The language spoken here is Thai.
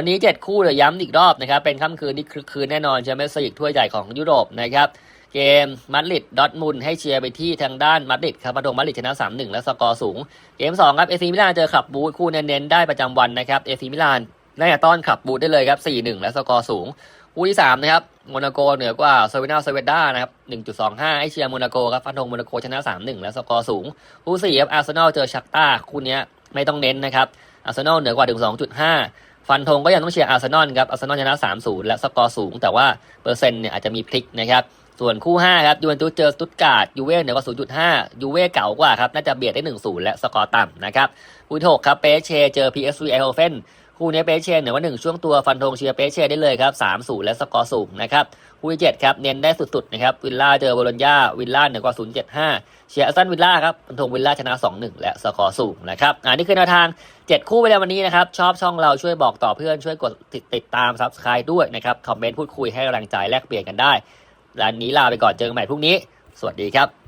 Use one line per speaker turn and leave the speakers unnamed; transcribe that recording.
วันนี้ 7 คู่เดี๋ยวย้ำอีกรอบนะครับ เป็นค่ำคืนที่คลึกคืนแน่นอนแชมเปี้ยนส์ลีกถ้วยใหญ่ของยุโรปนะครับ เกมมาดริดดอทมุนให้เชียร์ไปที่ทางด้านมาดริดครับมาดงมาดริดชนะ 3-1 และสกอร์สูง เกม 2 ครับเอซีมิลานเจอขับบูธคู่เน้นๆได้ประจำวันนะครับเอซีมิลานน่าจะต้อนขับบูธได้เลยครับ 4-1 และสกอร์สูงคู่ที่ 3 นะครับโมนาโกเหนือกว่าเซเวนาเซเวด้านะครับ 1.25ให้เชียร์โมนาโกครับฟันธงโมนาโกชนะ 3-1 และสกอร์สูง คู่4ครับอาร์เซนอลเจอชักตาคู่นี้ไม่ต้องเน้นนะครับอาร์เซนอลเหนือกว่าถึง2.5 ฟันธงก็ยังต้องเชียร์อาร์เซนอลครับอาร์เซนอลชนะ3-0 และสกอร์สูง แต่ว่าเปอร์เซ็นต์เนี่ยอาจจะมีพลิกนะครับส่วนคู่ 5 ครับยูเวนตุสเจอสตุตการ์ดยูเว่เหนือกว่า0.5 ยูเว่เก่ากว่าครับ น่าจะเบียดได้ 1-0 และสกอร์ต่ำนะครับคู่ที่6ครับเปเชเจอ PSV ไอโอเฟน คู่นี้เปเชเหนือว่า1ช่วงตัวฟันธงเชียร์เปเชได้เลยครับ3-0และสกอร์สูงนะครับคู่ที่7ครับเน้นได้สุดๆนะครับวิลล่าเจอโบโลญญาวิลล่าเหนือกว่า0.75เชียร์อัสตันวิลล่าครับฟันธงวิลล่าชนะ2-1และสกอร์สูงนะครับอ่านี่คือแนวทาง7คู่ไปแล้ววันนี้นะครับชอบช่องเราช่วยบอกต่อเพื่อนช่วยกดติดติดตาม Subscribe ด้วยนะครับคอมเมนต์พูดคุยให้กำลังใจแลกเปลี่ยนกันได้ร้านนี้ลาไปก่อนเจอกันใหม่พรุ่งนี้ สวัสดีครับ